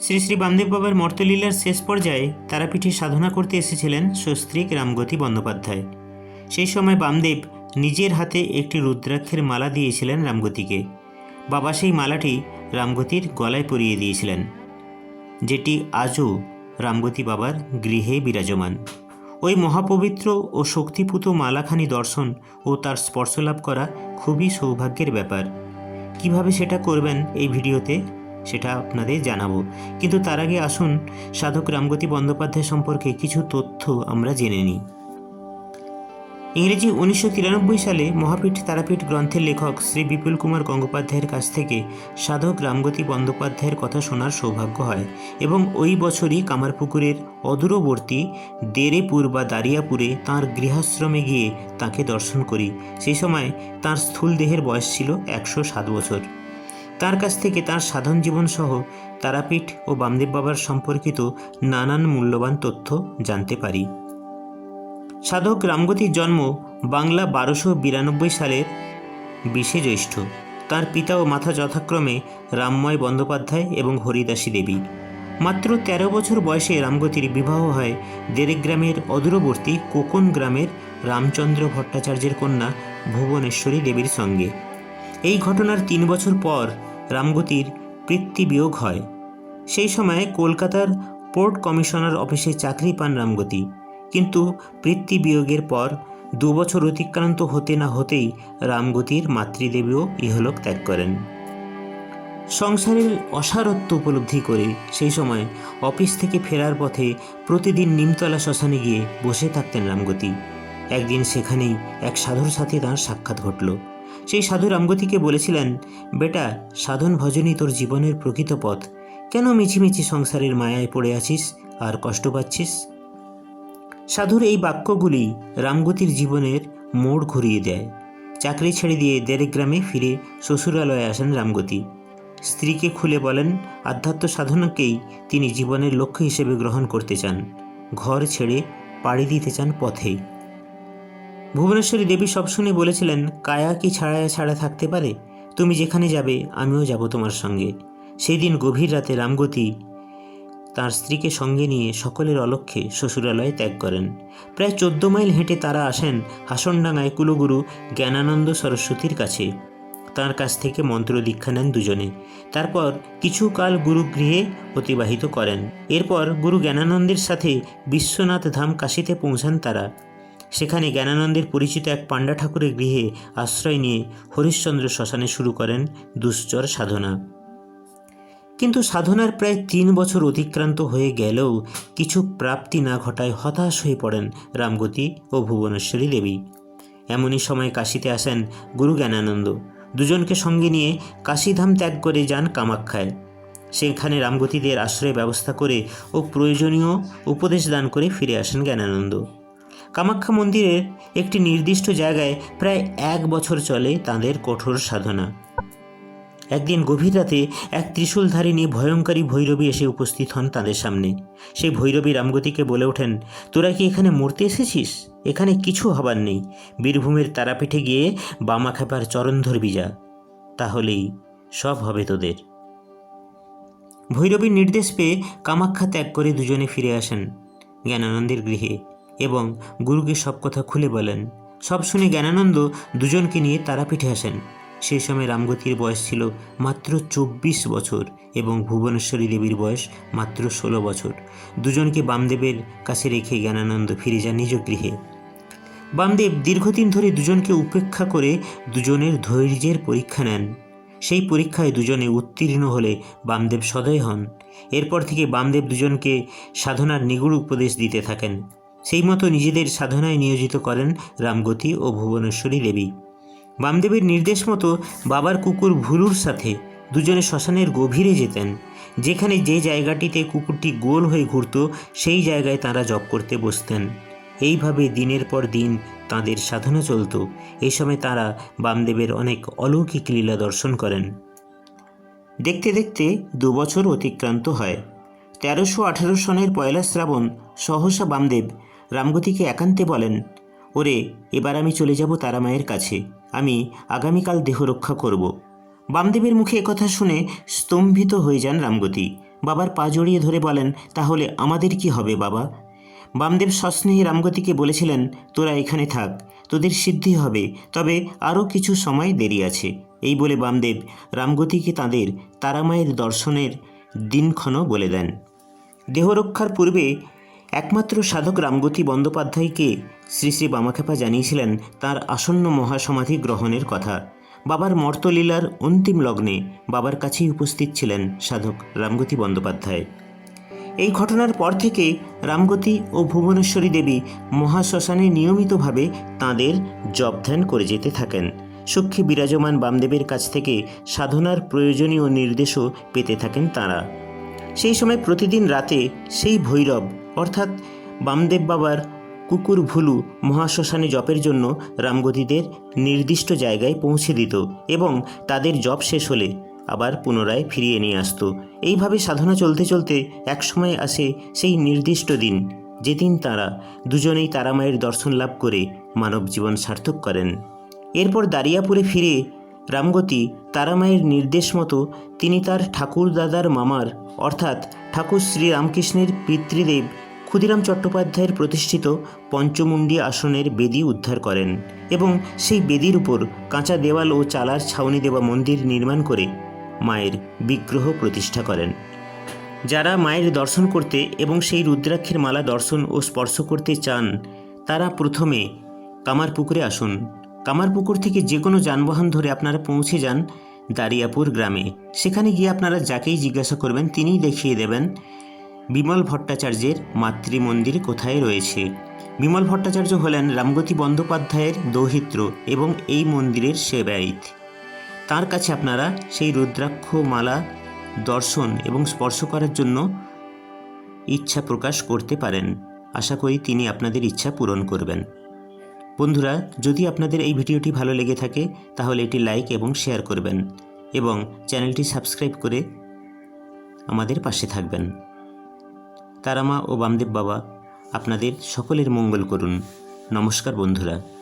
শ্রী শ্রী বামদেব বাবার মর্তলীলার শেষ পর্যায়ে তারাপীঠে সাধনা করতে এসেছিলেন সস্ত্রীক রামগতি বন্দ্যোপাধ্যায়। সেই সময় বামদেব নিজের হাতে একটি রুদ্রাক্ষের মালা দিয়েছিলেন রামগতিকে। বাবা সেই মালাটি রামগতির গলায় পরিয়ে দিয়েছিলেন। যেটি আজও রামগতি বাবার গৃহে বিরাজমান। ওই মহাপবিত্র ও শক্তিপুত মালাখানি দর্শন ও তার স্পর্শলাভ করা খুবই সৌভাগ্যের ব্যাপার। কীভাবে সেটা করবেন এই ভিডিওতে সেটা আপনাদের জানাব। কিন্তু তার আগে আসুন, সাধক রামগতি বন্দ্যোপাধ্যায় সম্পর্কে কিছু তথ্য আমরা জেনে নিই। ইংরেজি উনিশশো তিরানব্বই সালে মহাপীঠ তারাপীঠ গ্রন্থের লেখক শ্রী বিপুল কুমার গঙ্গোপাধ্যায়ের কাছ থেকে সাধক রামগতি বন্দ্যোপাধ্যায়ের কথা শোনার সৌভাগ্য হয় এবং ওই বছরই কামারপুকুরের অদূরবর্তী দেরেপুর বা দারিয়াপুরে তাঁর গৃহাশ্রমে গিয়ে তাকে দর্শন করি। সেই সময় তাঁর স্থূল দেহের বয়স ছিল একশো সাত বছর। তার কাছ থেকে তার সাধন জীবন সহ তারাপীঠ ও বামদেব বাবার সম্পর্কিত নানান মূল্যবান তথ্য জানতে পারি। সাধক রামগতির জন্ম বাংলা বারোশো বিরানব্বই সালের বিশে জ্যৈষ্ঠ। তার পিতা ও মাথা যথাক্রমে রামময় বন্দ্যোপাধ্যায় এবং হরিদাসী দেবী। মাত্র ১৩ বছর বয়সে রামগতির বিবাহ হয় দেরেক গ্রামের অদূরবর্তী কোকন গ্রামের রামচন্দ্র ভট্টাচার্যের কন্যা ভুবনেশ্বরী দেবীর সঙ্গে। এই ঘটনার তিন বছর পর রামগতির পিতৃবিয়োগ হয়। সেই সময় কলকাতার পোর্ট কমিশনার অফিসে চাকরি পান রামগতি। কিন্তু পিতৃবিয়োগের পর দু বছর অতিক্রান্ত হতে না হতেই রামগতির মাতৃদেবীও ইহলোক ত্যাগ করেন। সংসারের অসারত্ব উপলব্ধি করে সেই সময় অফিস থেকে ফেরার পথে প্রতিদিন নিমতলা শ্মশানে গিয়ে বসে থাকতেন রামগতি। একদিন সেখানেই এক সাধুর সাথে তাঁর সাক্ষাৎ ঘটল। সেই সাধু রামগতিকে বলেছিলেন, বেটা, সাধন ভজনই তোর জীবনের প্রকৃত পথ। কেন মিছিমিছি সংসারের মায়ায় পড়ে আছিস? আর কষ্ট পাচ্ছিস? সাধুর এই বাক্যগুলি রামগতির জীবনের মোড় ঘুরিয়ে দেয়। চাকরি ছেড়ে দিয়ে গ্রামে ফিরে শ্বশুরালয়ে আসেন রামগতি। স্ত্রীকে খুলে বলেন, আধ্যাত্ম সাধনাকেই তিনি জীবনের লক্ষ্য হিসেবে গ্রহণ করতে চান। ঘর ছেড়ে পাড়ি দিতে চান পথেই ভুবনেশ্বরী দেবী সব শুনে বলেছিলেন, কায়া কি ছাড়ায় ছাড়া থাকতে পারে? তুমি যেখানে যাবে, আমিও যাব তোমার সঙ্গে। সেই দিন গভীর রাতে রামগতি তার স্ত্রীকে সঙ্গে নিয়ে সকলের অলক্ষ্যে শ্বশুরালয়ে ত্যাগ করেন। প্রায় চোদ্দ মাইল হেঁটে তারা আসেন হাসনডাঙ্গায় কুলগুরু জ্ঞানানন্দ সরস্বতীর কাছে। তার কাছ থেকে মন্ত্র দীক্ষা নেন দুজনে। তারপর কিছু কিছুকাল গুরুগৃহে অতিবাহিত করেন। এরপর গুরু জ্ঞানানন্দের সাথে বিশ্বনাথ ধাম কাশিতে পৌঁছান তারা। সেখানে জ্ঞানানন্দের পরিচিত এক পাণ্ডা ঠাকুরের গৃহে আশ্রয় নিয়ে হরিশ্চন্দ্র শ্মশানে শুরু করেন দুশ্চর সাধনা। কিন্তু সাধনার প্রায় তিন বছর অতিক্রান্ত হয়ে গেলেও কিছু প্রাপ্তি না ঘটায় হতাশ হয়ে পড়েন রামগতি ও ভুবনেশ্বরী দেবী। এমনই সময় কাশিতে আসেন গুরু জ্ঞানানন্দ। দুজনকে সঙ্গে নিয়ে কাশীধাম ত্যাগ করে যান কামাখ্যায়। সেখানে রামগতিদের আশ্রয় ব্যবস্থা করে ও প্রয়োজনীয় উপদেশ দান করে ফিরে আসেন জ্ঞানানন্দ। কামাখ্যা মন্দিরের একটি নির্দিষ্ট জায়গায় প্রায় এক বছর চলে তাঁদের কঠোর সাধনা। একদিন গভীর রাতে এক নিয়ে ভয়ঙ্করী ভৈরবী এসে উপস্থিত হন তাদের সামনে। সেই ভৈরবী রামগতিকে বলে ওঠেন, তোরা কি এখানে মরতে এসেছিস? এখানে কিছু হবার নেই। বীরভূমের তারাপীঠে গিয়ে বামা খেপার চরণ ধরবি যা, তাহলেই সব হবে তোদের। ভৈরবীর নির্দেশ পেয়ে কামাখ্যা ত্যাগ করে দুজনে ফিরে আসেন। জ্ঞানানন্দের গৃহে এবং গুরুকে সব কথা খুলে বলেন। সব শুনে জ্ঞানানন্দ দুজনকে নিয়ে তারাপীঠে আসেন। সেই সময় রামগতির বয়স ছিল মাত্র চব্বিশ বছর এবং ভুবনেশ্বরী দেবীর বয়স মাত্র ষোলো বছর। দুজনকে বামদেবের কাছে রেখে জ্ঞানানন্দ ফিরে যান নিজ গৃহে। বামদেব দীর্ঘদিন ধরে দুজনকে উপেক্ষা করে দুজনের ধৈর্যের পরীক্ষা নেন। সেই পরীক্ষায় দুজনে উত্তীর্ণ হলে বামদেব সদয় হন। এরপর থেকে বামদেব দুজনকে সাধনার নিগুড় উপদেশ দিতে থাকেন। সেই মতো নিজেদের সাধনায় নিয়োজিত করেন রামগতি ও ভুবনেশ্বরী দেবী। বামদেবের নির্দেশ মতো বাবার কুকুর ভুলুর সাথে দুজনে শ্মশানের গভীরে যেতেন, যেখানে যে জায়গাটিতে কুকুরটি গোল হয়ে ঘুরত, সেই জায়গায় তারা জপ করতে বসতেন। এইভাবে দিনের পর দিন তাদের সাধনা চলত। এই সময় তারা বামদেবের অনেক অলৌকিক লীলা দর্শন করেন। দেখতে দেখতে দু বছর অতিক্রান্ত হয়। তেরোশো আঠেরো সনের পয়লা শ্রাবণ সহসা বামদেব রামগতিকে একান্তে বলেন, ওরে, এবার আমি চলে যাব তারা মায়ের কাছে। আমি আগামীকাল দেহ রক্ষা করব। বামদেবের মুখে একথা শুনে স্তম্ভিত হয়ে যান রামগতি। বাবার পা জড়িয়ে ধরে বলেন, তাহলে আমাদের কি হবে বাবা? বামদেব সস্নেহী রামগতিকে বলেছিলেন, তোরা এখানে থাক, তোদের সিদ্ধি হবে, তবে আরও কিছু সময় দেরি আছে। এই বলে বামদেব রামগতিকে তাঁদের তারামায়ের দর্শনের দিনক্ষণও বলে দেন। দেহরক্ষার পূর্বে একমাত্র সাধক রামগতি বন্দ্যোপাধ্যায়কে শ্রী শ্রী বামাখ্যাপা জানিয়েছিলেন তার আসন্ন মহাসমাধি গ্রহণের কথা। বাবার মর্তলীলার অন্তিম লগ্নে বাবার কাছেই উপস্থিত ছিলেন সাধক রামগতি বন্দ্যোপাধ্যায়। এই ঘটনার পর থেকে রামগতি ও ভুবনেশ্বরী দেবী মহাশ্মশানে নিয়মিতভাবে তাঁদের জপ ধ্যান করে যেতে থাকেন। সূক্ষ্মে বিরাজমান বামদেবের কাছ থেকে সাধনার প্রয়োজনীয় নির্দেশও পেতে থাকেন তাঁরা। সেই সময় প্রতিদিন রাতে সেই ভৈরব অর্থাৎ বামদেব বাবার কুকুর ভুলু মহাশ্মশানে জপের জন্য রামগতিদের নির্দিষ্ট জায়গায় পৌঁছে দিত এবং তাদের জপ শেষ হলে আবার পুনরায় ফিরিয়ে নিয়ে আসতো। এইভাবে সাধনা চলতে চলতে একসময় আসে সেই নির্দিষ্ট দিন, যেদিন তারা দুজনেই তারামায়ের দর্শন লাভ করে মানব জীবন সার্থক করেন। এরপর দারিয়াপুরে ফিরে রামগতি তারামায়ের নির্দেশ মতো তিনি তার ঠাকুর দাদার মামার অর্থাৎ ঠাকুর শ্রী রামকৃষ্ণের পিতৃদেব ক্ষুদিরাম চট্টোপাধ্যায়ের প্রতিষ্ঠিত পঞ্চমুণ্ডী আসনের বেদি উদ্ধার করেন এবং সেই বেদির উপর কাঁচা দেওয়াল ও চালার ছাউনি দেওয়া মন্দির নির্মাণ করে মায়ের বিগ্রহ প্রতিষ্ঠা করেন। যারা মায়ের দর্শন করতে এবং সেই রুদ্রাক্ষের মালা দর্শন ও স্পর্শ করতে চান, তারা প্রথমে কামারপুকুরে আসুন। কামারপুকুর থেকে যে কোনো যানবাহন ধরে আপনারা পৌঁছে যান দারিয়াপুর গ্রামে। সেখানে গিয়ে আপনারা যাকেই জিজ্ঞাসা করবেন, তিনিই দেখিয়ে দেবেন বিমল ভট্টাচার্যের মাতৃমন্দির কোথায় রয়েছে? বিমল ভট্টাচার্য হলেন রামগতি বন্দ্যোপাধ্যায়ের দৌহিত্র এবং এই মন্দিরের সেবায়িত। তার কাছে আপনারা সেই রুদ্রাক্ষ মালা দর্শন এবং স্পর্শ করার জন্য ইচ্ছা প্রকাশ করতে পারেন। আশা করি তিনি আপনাদের ইচ্ছা পূরণ করবেন। বন্ধুরা, যদি আপনাদের এই ভিডিওটি ভালো লেগে থাকে, তাহলে এটি লাইক এবং শেয়ার করবেন এবং চ্যানেলটি সাবস্ক্রাইব করে আমাদের পাশে থাকবেন। তারামা ও বামদেব বাবা আপনাদের সকলের মঙ্গল করুন। নমস্কার বন্ধুরা।